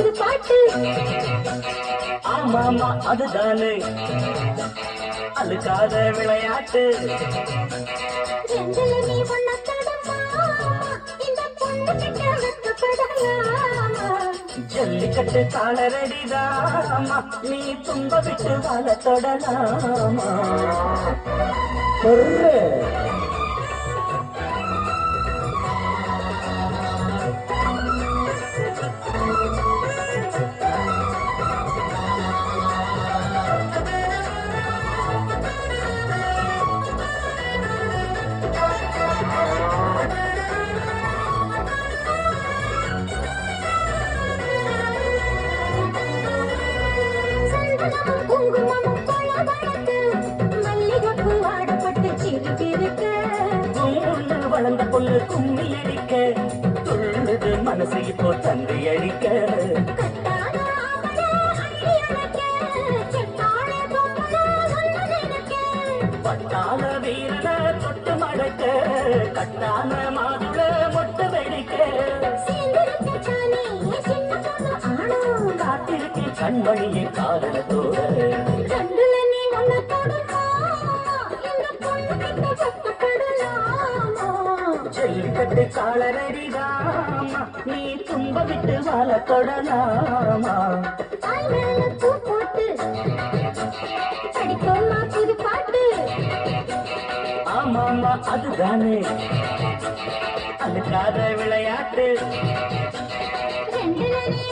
புது பாட்டு ஆமாமா அதுதானே. அழுக்காத விளையாட்டு. ஜல்லிக்கட்டு காலரடிதாமா நீ தும்ப விட்டு வாழ தொடலாமா வளர்ந்த பொண்ணு கும்மி அடிக்க துள்ளுது மனசு இப்போ தந்தி அடிக்க. பட்டாள வீரன தொட்டு மடக்க கட்டான மாதுள மொட்டு வெடிக்க. சேர்ந்திருக்க சாணி சின்ன பொண்ணு ஆணும் காத்திருக்கே கண்மணியை காரணத்தோடு ஜல்லிக்கட்டு காலரடிதாமா நீ தும்ப விட்டு வாழ தொடலாமா? ஆமாமா அதுதானே. அழுக்காத விளையாட்டு. ரெண்டுல நீ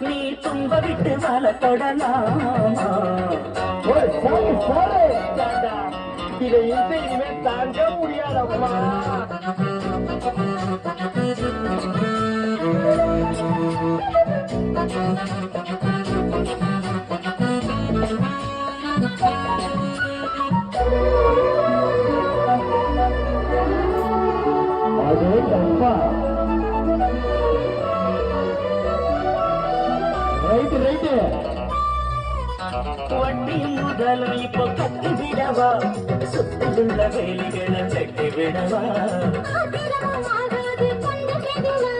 நீ தும்ப விட்டு வாழ தொடலாமா இதை இருந்து இனிமே தாங்க முடியாதம்மா. ரைட்டு ரைட்டு வட்டி முதலும் இப்போ கட்டி விடவா சுத்தியுள்ள வேலிகளை வெட்டி விடவா ஆத்திரமும் ஆகாது பொண்ணு கெடுவா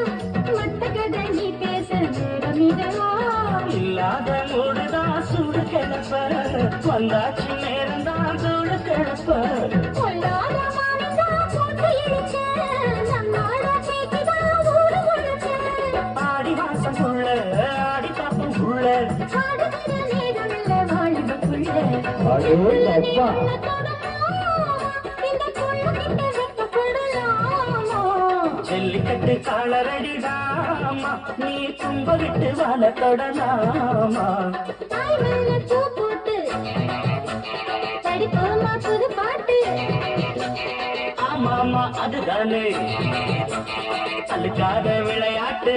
அப்பா ஜல்லிக்கட்டு காலரடிதாமா நீ தும்ப விட்டு வாழ தொடலாமா ஆமாமா அதுதானே. அழுக்காத விளையாட்டு.